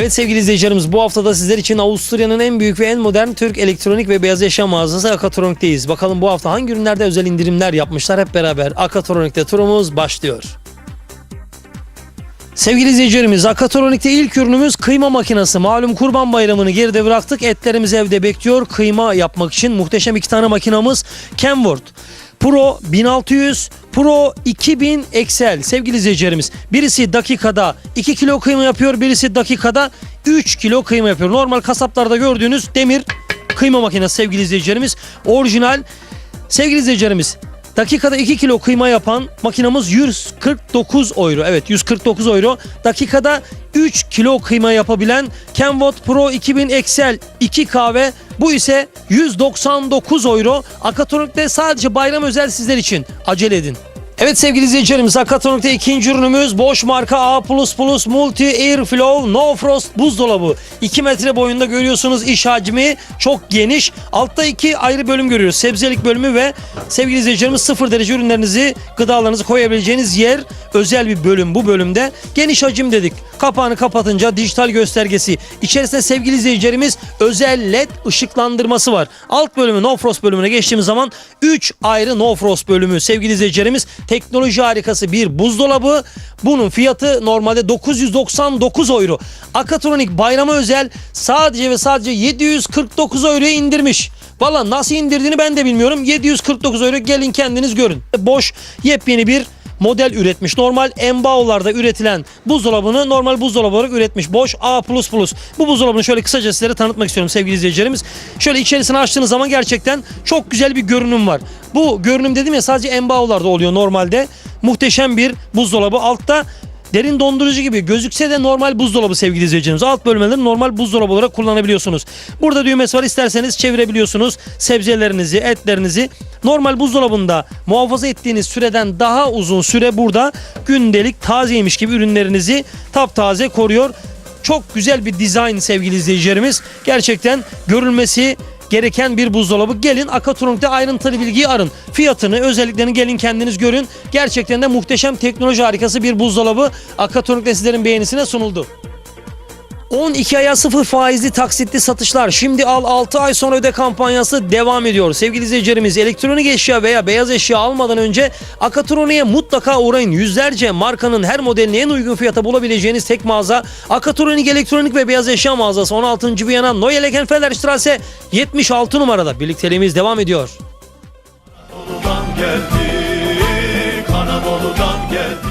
Evet sevgili izleyicilerimiz bu haftada sizler için Avusturya'nın en büyük ve en modern Türk elektronik ve beyaz eşya mağazası Akatronik'teyiz. Bakalım bu hafta hangi ürünlerde özel indirimler yapmışlar hep beraber. Akatronik'te turumuz başlıyor. Sevgili izleyicilerimiz Akatronik'te ilk ürünümüz kıyma makinesi. Malum kurban bayramını geride bıraktık. Etlerimiz evde bekliyor. Kıyma yapmak için muhteşem iki tane makinamız. Kenworth Pro 1600 Pro 2000 Excel sevgili izleyicilerimiz. Birisi dakikada 2 kilo kıyma yapıyor. Birisi dakikada 3 kilo kıyma yapıyor. Normal kasaplarda gördüğünüz demir kıyma makinesi sevgili izleyicilerimiz. Orijinal sevgili izleyicilerimiz. Dakikada 2 kilo kıyma yapan makinamız 149 euro. Evet 149 euro. Dakikada 3 kilo kıyma yapabilen Kenwood Pro 2000 Excel 2 kahve bu ise 199 euro. Akatronik'te sadece bayram özel sizler için. Acele edin. Evet sevgili izleyicilerimiz Akatronik'te ikinci ürünümüz Bosch marka A++ Multi Airflow No Frost buzdolabı. 2 metre boyunda görüyorsunuz iş hacmi çok geniş. Altta iki ayrı bölüm görüyoruz. Sebzelik bölümü ve sevgili izleyicilerimiz sıfır derece ürünlerinizi gıdalarınızı koyabileceğiniz yer özel bir bölüm bu bölümde. Geniş hacim dedik. Kapağını kapatınca dijital göstergesi. İçerisinde sevgili izleyicilerimiz özel led ışıklandırması var. Alt bölümü No Frost bölümüne geçtiğimiz zaman 3 ayrı No Frost bölümü sevgili izleyicilerimiz. Teknoloji harikası bir buzdolabı. Bunun fiyatı normalde 999 euro. Akatronik bayrama özel sadece ve sadece 749 euroya indirmiş. Valla nasıl indirdiğini ben de bilmiyorum. 749 euro gelin kendiniz görün. Boş yepyeni bir model üretmiş. Normal Embao'larda üretilen buzdolabını normal buzdolabı olarak üretmiş. Boş A++. Bu buzdolabını şöyle kısaca sizlere tanıtmak istiyorum sevgili izleyicilerimiz. Şöyle içerisini açtığınız zaman gerçekten çok güzel bir görünüm var. Bu görünüm dedim ya sadece Embao'larda oluyor normalde. Muhteşem bir buzdolabı. Altta Derin dondurucu gibi gözükse de normal buzdolabı sevgili izleyicilerimiz. Alt bölmeleri normal buzdolabı olarak kullanabiliyorsunuz. Burada düğmesi var isterseniz çevirebiliyorsunuz. Sebzelerinizi, etlerinizi normal buzdolabında muhafaza ettiğiniz süreden daha uzun süre burada gündelik tazeymiş gibi ürünlerinizi taptaze koruyor. Çok güzel bir dizayn sevgili izleyicilerimiz. Gerçekten görülmesi gereken bir buzdolabı. Gelin Akatronik'te ayrıntılı bilgiyi arın. Fiyatını, özelliklerini gelin kendiniz görün. Gerçekten de muhteşem teknoloji harikası bir buzdolabı Akatronik'te sizlerin beğenisine sunuldu. 12 aya 0 faizli taksitli satışlar şimdi al 6 ay sonra öde kampanyası devam ediyor. Sevgili izleyicilerimiz elektronik eşya veya beyaz eşya almadan önce Akaturoni'ye mutlaka uğrayın. Yüzlerce markanın her modelini en uygun fiyata bulabileceğiniz tek mağaza Akaturoni elektronik ve beyaz eşya mağazası 16. Viyana Neue Lekenfelderstrasse 76 numarada. Birlikteliğimiz devam ediyor. Anadolu'dan geldi, Anadolu'dan geldi.